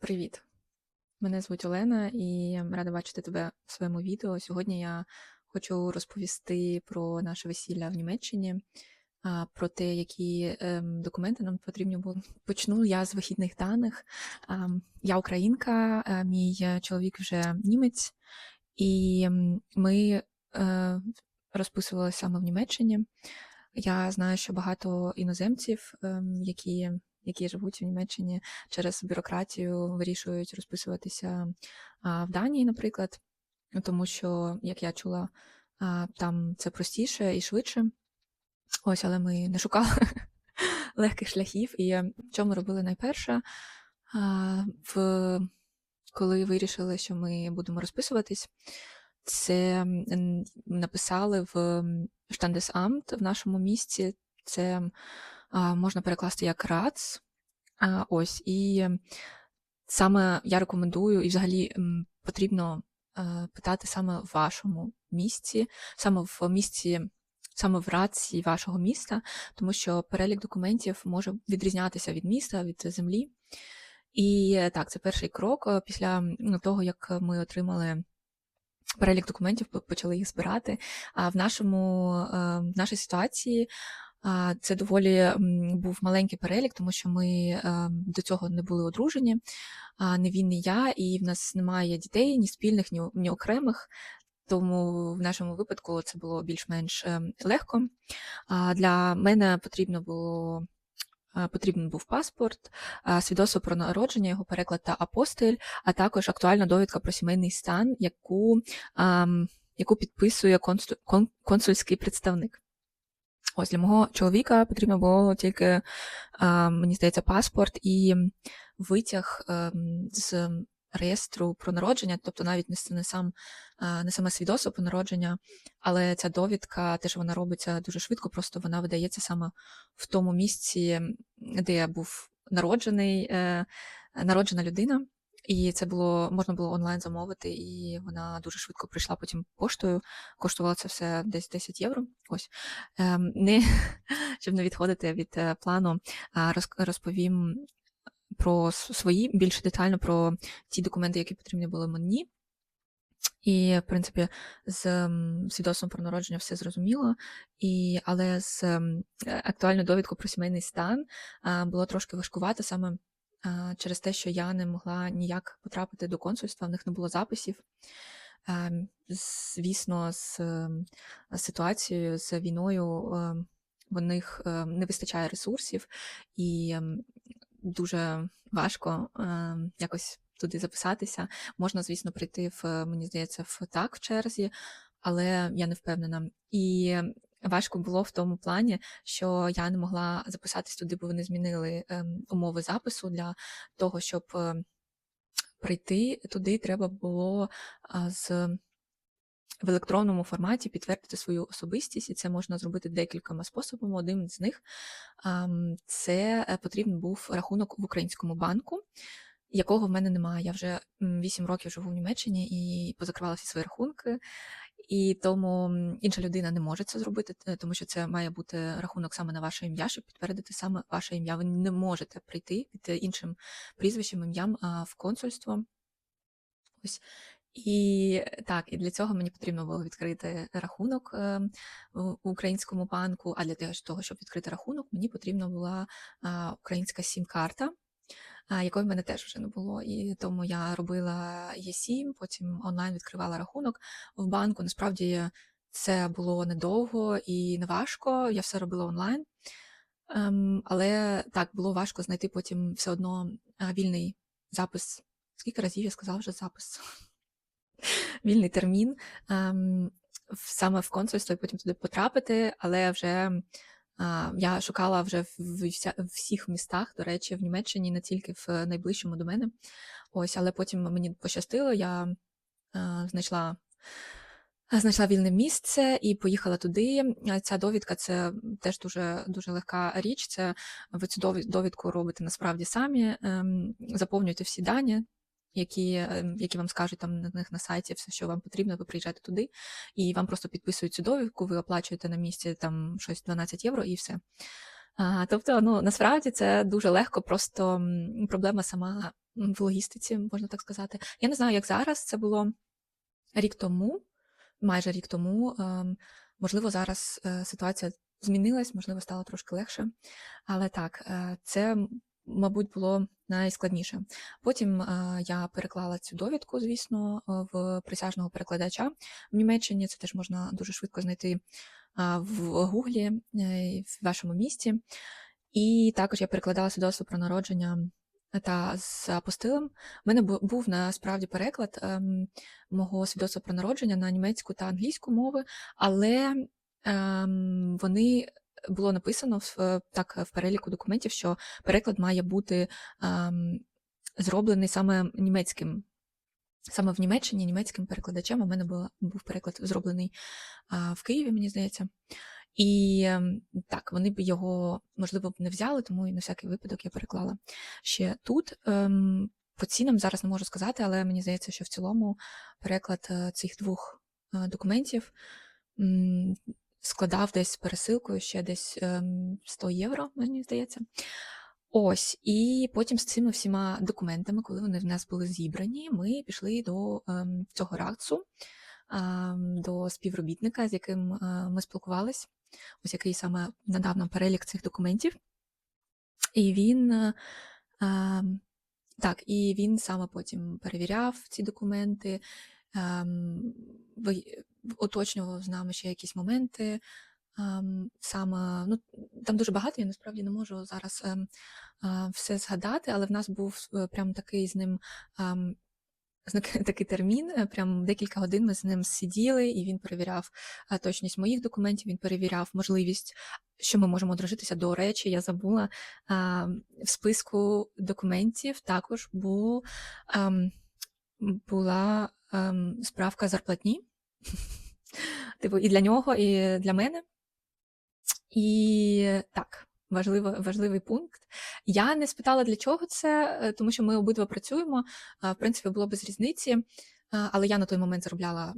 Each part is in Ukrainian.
Привіт! Мене звуть Олена і рада бачити тебе в своєму відео. Сьогодні я хочу розповісти про наше весілля в Німеччині, про те, які ем, документи нам потрібні були. Почну я з вихідних даних. Я українка, мій е, чоловік вже німець, і ми е, розписувалися саме в Німеччині. Я знаю, що багато іноземців, ем, які, які живуть в Німеччині, через бюрократію вирішують розписуватися в Данії, наприклад, тому що, як я чула, там це простіше і швидше. Ось, але ми не шукали легких шляхів. І що ми робили найперше, в, коли вирішили, що ми будемо розписуватись, це написали в Штандесамт в нашому місті. Це можна перекласти як РАЦ. Ось, і саме я рекомендую, і взагалі потрібно е, питати саме в вашому місті, саме в місті, саме в раці вашого міста, тому що перелік документів може відрізнятися від міста, від землі. І е, так, це перший крок е, після того, як ми отримали. Перелік документів почали їх збирати. А в нашому в нашій ситуації це доволі був маленький перелік, тому що ми е, до цього не були одружені, не він, не я, і в нас немає дітей, ні спільних, ні, ні окремих. Тому в нашому випадку це було більш-менш е, легко. Для мене потрібно було. е, Потрібен був паспорт, е, свідоцтво про народження, його переклад та апостиль, а також актуальна довідка про сімейний стан, яку, ам, яку підписує консу- консульський представник. Ось для мого чоловіка потрібно було тільки, мені здається, паспорт і витяг ем, з реєстру про народження, тобто навіть не, сам не саме свідоцтво про народження, але ця довідка, теж вона робиться дуже швидко, просто вона видається саме в тому місці, де я був народжений, е, народжена людина. І це було можна було онлайн замовити, і вона дуже швидко прийшла потім поштою. Коштувало це все десь 10 євро. Ось Ем, не щоб не відходити від е, плану, розповім про свої більш детально про ті документи, які потрібні були мені. І, в принципі, з свідоцтвом про народження все зрозуміло, і, але з е, актуальною довідкою про сімейний стан було трошки важкувато саме через те, що я не могла ніяк потрапити до консульства, в них не було записів. Звісно, з ситуацією, з війною в них не вистачає ресурсів, і дуже важко якось туди записатися. Можна, звісно, прийти в, мені здається, в так в черзі, але я не впевнена. І важко було в тому плані, що я не могла записатись туди, бо вони змінили ем, умови запису для того, щоб ем, прийти туди, треба було з в електронному форматі підтвердити свою особистість, і це можна зробити декількома способами. Один з них це е, потрібен був рахунок в українському банку, якого в мене немає. Я вже 8 років живу в Німеччині і позакривала всі свої рахунки. І тому інша людина не може це зробити, е, тому що це має бути рахунок саме на ваше ім'я, щоб підтвердити саме ваше ім'я. Ви не можете прийти під е, іншим прізвищем, ім'ям в консульство. Ось. І так, і для цього мені потрібно було відкрити рахунок е, в українському банку. А для того, щоб відкрити рахунок, мені потрібна була українська сім-карта, якої в мене теж вже не було. І тому я робила Є7, потім онлайн відкривала рахунок в банку. Насправді це було недовго і не важко. Я все робила онлайн. Ем, але так, було важко знайти потім все одно вільний запис. Скільки разів я сказала вже запис? Вільний термін ем, саме в консульство і потім туди потрапити, але вже я шукала вже в, всіх містах, до речі, в Німеччині, не тільки в найближчому до мене. Ось, але потім мені пощастило, я знайшла Знайшла вільне місце і поїхала туди. Е, Ця довідка це теж дуже дуже легка річ. Це ви цю довідку робите насправді самі, ем, заповнюєте всі дані, які, ем, які вам скажуть там на них на сайті, все, що вам потрібно, ви приїжджаєте туди, і вам просто підписують цю довідку, ви оплачуєте на місці там щось 12 євро і все. А, тобто, ну насправді це дуже легко, просто проблема сама в логістиці, можна так сказати. Я не знаю, як зараз. Це було рік тому, майже рік тому. Ем, можливо, зараз е, ситуація змінилась, можливо, стало трошки легше. Але так, е, це, мабуть, було найскладніше. Потім я переклала цю довідку, звісно, в присяжного перекладача в Німеччині. Це теж можна дуже швидко знайти в Гуглі е, в вашому місті. І також я перекладала свідоцтво про народження та з апостилем. У мене був насправді переклад ем, мого свідоцтва про народження на німецьку та англійську мови, але ем, вони було написано в е, так в переліку документів, що переклад має бути ем, зроблений саме німецьким. Саме в Німеччині німецьким перекладачем. У мене була, був переклад зроблений а, в Києві, мені здається. І ем, так, вони б його, можливо, б не взяли, тому і на всякий випадок я переклала ще тут. Ем, По цінам зараз не можу сказати, але мені здається, що в цілому переклад е, цих двох е, документів складав десь пересилкою ще десь ем, 100 євро, мені здається. Ось, і потім з цими всіма документами, коли вони в нас були зібрані, ми пішли до ем, цього РАЦу, ем, до співробітника, з яким е, ми спілкувались, ось який саме надав нам перелік цих документів. І він е, ем, так, і він саме потім перевіряв ці документи, уточнював з нами ще якісь моменти. ем, Саме, ну, там дуже багато, я насправді не можу зараз ем, все згадати, але в нас був е, прям такий з ним ем, такий термін, е, прям декілька годин ми з ним сиділи, і він перевіряв е, точність моїх документів, він перевіряв можливість, що ми можемо одружитися. До речі, я забула в списку документів також був, була справка зарплатні. Типу, і для нього, і для мене. І так, важливо, важливий пункт. Я не спитала, для чого це, е, тому що ми обидва працюємо. В принципі, було без різниці, але я на той момент заробляла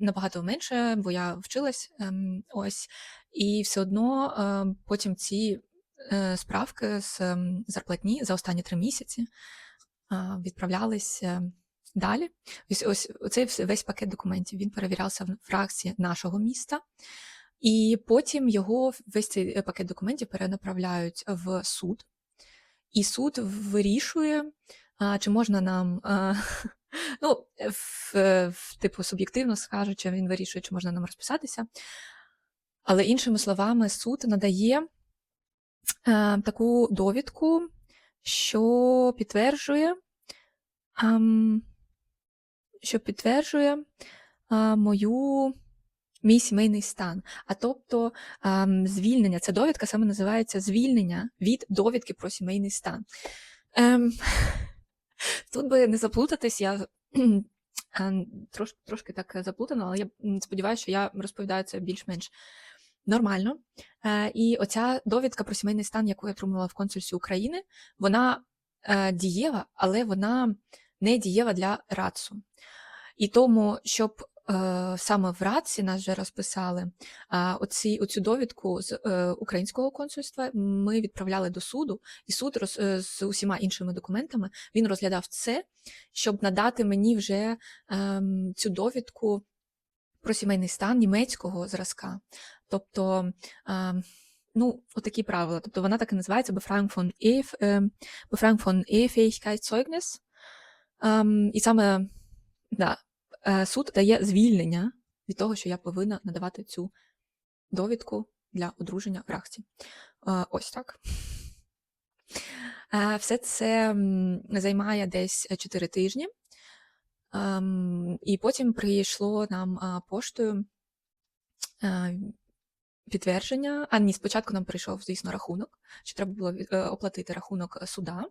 набагато менше, бо я вчилась ем, ось. І все одно е, потім ці е, справки з ем, зарплатні за останні три місяці відправлялись е, далі. Ось ось оцей вс- весь пакет документів він перевірявся в фракції нашого міста. І потім його весь цей е, пакет документів перенаправляють в суд, і суд вирішує, а, чи можна нам. а, Ну, в, в, типу, суб'єктивно скажучи, він вирішує, чи можна нам розписатися. Але іншими словами, суд надає е, таку довідку, що підтверджує, ем, що підтверджує мою мій сімейний стан. А тобто звільнення, ця довідка саме називається звільнення від довідки про сімейний стан. Ем, тут би не заплутатись, я ем, трош, трошки так заплутана, але я сподіваюся, що я розповідаю це більш-менш нормально. Е, і оця довідка про сімейний стан, яку я отримала в консульстві України, вона е, дієва, але вона не дієва для РАЦу. І тому, щоб е, саме в РАЦі нас вже розписали, оці, оцю довідку з е, українського консульства ми відправляли до суду, і суд роз, е, з усіма іншими документами він розглядав це, щоб надати мені вже ем, цю довідку про сімейний стан німецького зразка. Тобто, ем, ну, отакі правила. Тобто вона так і називається Befragung von Ehe, ем, і саме да, е, суд дає звільнення від того, що я повинна надавати цю довідку для одруження в Рахці. Е, Ось так. Е, Все це займає десь 4 тижні. Ем, І потім прийшло нам поштою е, підтвердження. А ні, спочатку нам прийшов, звісно, рахунок, що треба було е, оплатити рахунок суда,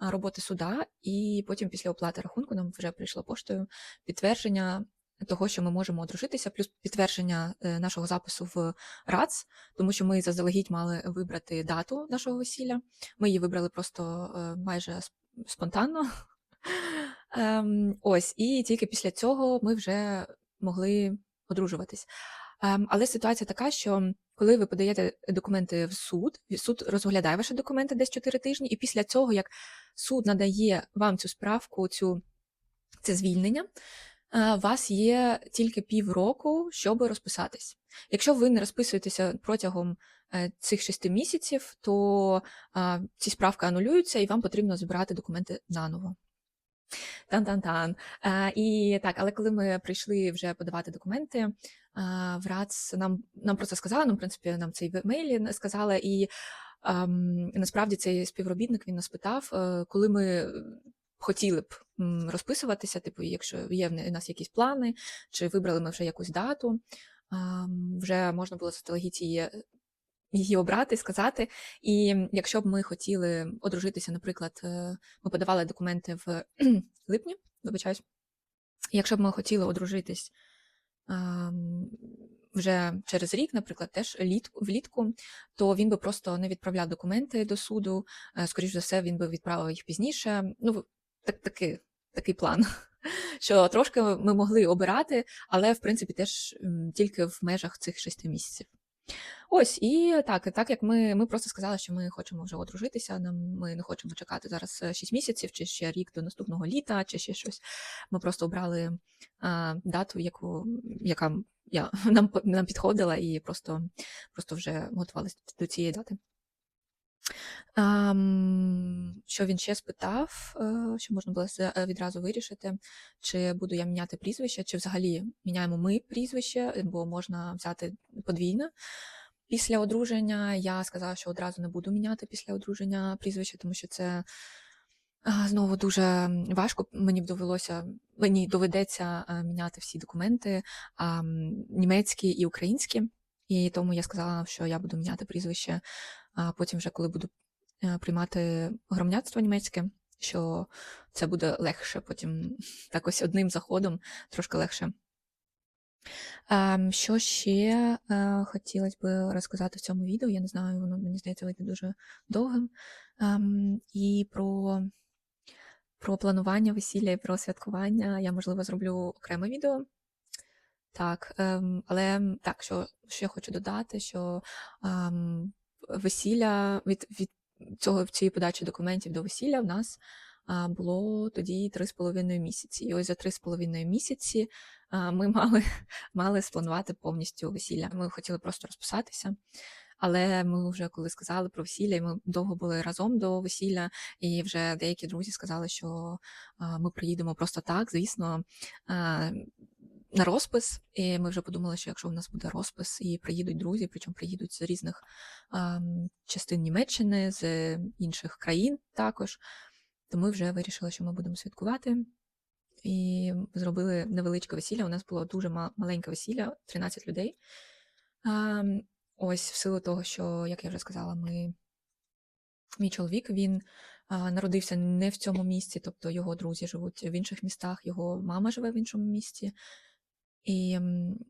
роботи суда, і потім після оплати рахунку нам вже прийшло поштою підтвердження того, що ми можемо одружитися, плюс підтвердження е, нашого запису в РАЦ, тому що ми заздалегідь мали вибрати дату нашого весілля. Ми її вибрали просто е, майже спонтанно. Ем, ось, і тільки після цього ми вже могли одружуватись. Ем, але ситуація така, що коли ви подаєте документи в суд, суд розглядає ваші документи десь 4 тижні, і після цього, як суд надає вам цю справку, цю, це звільнення, е, у вас є тільки півроку, щоб розписатись. Якщо ви не розписуєтеся протягом е, цих 6 місяців, то е, ці справки анулюються і вам потрібно збирати документи наново. Тан-тан-тан. Е, і так, але коли ми прийшли вже подавати документи, е, в РАЦ нам, нам про це сказали, ну, в принципі, нам це і в емейлі сказали, і ем, насправді цей співробітник він нас питав, е, коли ми хотіли б розписуватися, типу, якщо є в нас якісь плани, чи вибрали ми вже якусь дату, вже можна було заздалегідь її її обрати, сказати. І якщо б ми хотіли одружитися, наприклад, е, ми подавали документи в липні, вибачаюсь, якщо б ми хотіли одружитись вже через рік, наприклад, теж літку влітку, то він би просто не відправляв документи до суду. е, Скоріш за все, він би відправив їх пізніше. Ну, так, такий, такий план. Що трошки ми могли обирати, але в принципі теж тільки в межах цих шести місяців. Ось, і так, так як ми, ми просто сказали, що ми хочемо вже одружитися, нам ми не хочемо чекати зараз 6 місяців, чи ще рік до наступного літа, чи ще щось. Ми просто обрали а, дату, яку, яка я, нам, нам підходила, і просто, просто вже готувалися до цієї дати. Що він ще спитав, е, що можна було відразу вирішити, чи буду я міняти прізвище, чи взагалі міняємо ми прізвище, бо можна взяти подвійне. Після одруження я сказала, що одразу не буду міняти після одруження прізвище, тому що це знову дуже важко. Мені довелося, мені доведеться е, міняти всі документи, німецькі і українські. І тому я сказала, що я буду міняти прізвище, а потім, вже коли буду е, приймати громадянство німецьке, що це буде легше потім так ось одним заходом трошки легше. Ем, Що ще е, хотілося би розказати в цьому відео? Я не знаю, воно мені здається вийде дуже довгим. Ем, І про, про планування весілля і про святкування я, можливо, зроблю окреме відео. Так, ем, але так, що, що я хочу додати, що весілля від, від цього цієї подачі документів до весілля в нас було тоді 3,5 місяці. І ось за 3,5 місяці ми мали, мали спланувати повністю весілля. Ми хотіли просто розписатися. Але ми вже коли сказали про весілля, і ми довго були разом до весілля, і вже деякі друзі сказали, що ми приїдемо просто так, звісно, на розпис. І ми вже подумали, що якщо в нас буде розпис і приїдуть друзі, причому приїдуть з різних частин Німеччини, з інших країн також, то ми вже вирішили, що ми будемо святкувати. І зробили невеличке весілля. У нас було дуже маленьке весілля, 13 людей. А, ось в силу того, що, як я вже сказала, ми мій чоловік він а, народився не в цьому місці, тобто його друзі живуть в інших містах, його мама живе в іншому місті. І м,